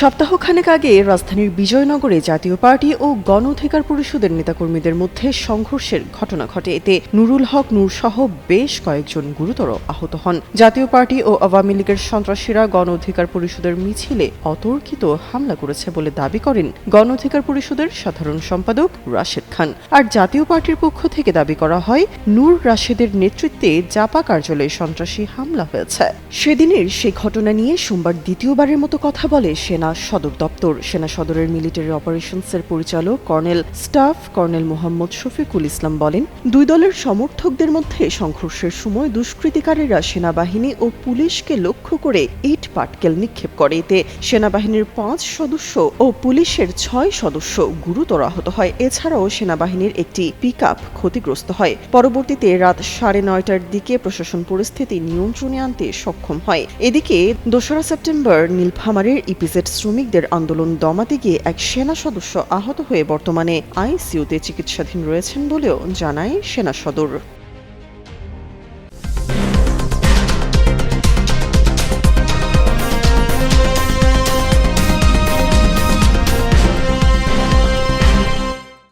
সপ্তাহখানেক আগে রাজধানীর বিজয়নগরে জাতীয় পার্টি ও গণ অধিকার পরিষদের নেতাকর্মীদের মধ্যে সংঘর্ষের ঘটনা ঘটে। এতে নুরুল হক, নূর সহ বেশ কয়েকজন গুরুতর আহত হন। জাতীয় পার্টি ও আওয়ামী লীগের সন্ত্রাসীরা গণ অধিকার পরিষদের মিছিলে অতর্কিত হামলা করেছে বলে দাবি করেন গণ অধিকার পরিষদের সাধারণ সম্পাদক রাশেদ খান। আর জাতীয় পার্টির পক্ষ থেকে দাবি করা হয়, নূর রাশেদের নেতৃত্বে জাপা কার্যালয়ে সন্ত্রাসী হামলা হয়েছে। সেদিনের সেই ঘটনা নিয়ে সোমবার দ্বিতীয়বারের মতো কথা বলে সেনা সদর দপ্তর। সেনা সদরের মিলিটারি অপারেশনসের পরিচালক colonel staff colonel Mohammad Shafiqul Islam বলেন, দুই দলের সমর্থকদের মধ্যে সংঘর্ষের সময় দুষ্কৃতিকারীরা সেনাবাহিনী ও পুলিশকে লক্ষ্য করে ইট পাটকেল নিক্ষেপ করে। এতে সেনাবাহিনীর পাঁচ সদস্য ও পুলিশের ছয় সদস্য গুরুতর আহত হয়। এছাড়াও সেনাবাহিনীর একটি পিক ক্ষতিগ্রস্ত হয়। পরবর্তীতে রাত সাড়ে নয়টার দিকে প্রশাসন পরিস্থিতি নিয়ন্ত্রণে আনতে সক্ষম হয়। এদিকে দোসরা সেপ্টেম্বর নীলফামারীর ইপিজেড শ্রমিকদের আন্দোলন দমাতে গিয়ে এক সেনা সদস্য আহত হয়ে বর্তমানে আইসিইউতে চিকিৎসাধীন রয়েছেন বলেও জানায় সেনা সদর।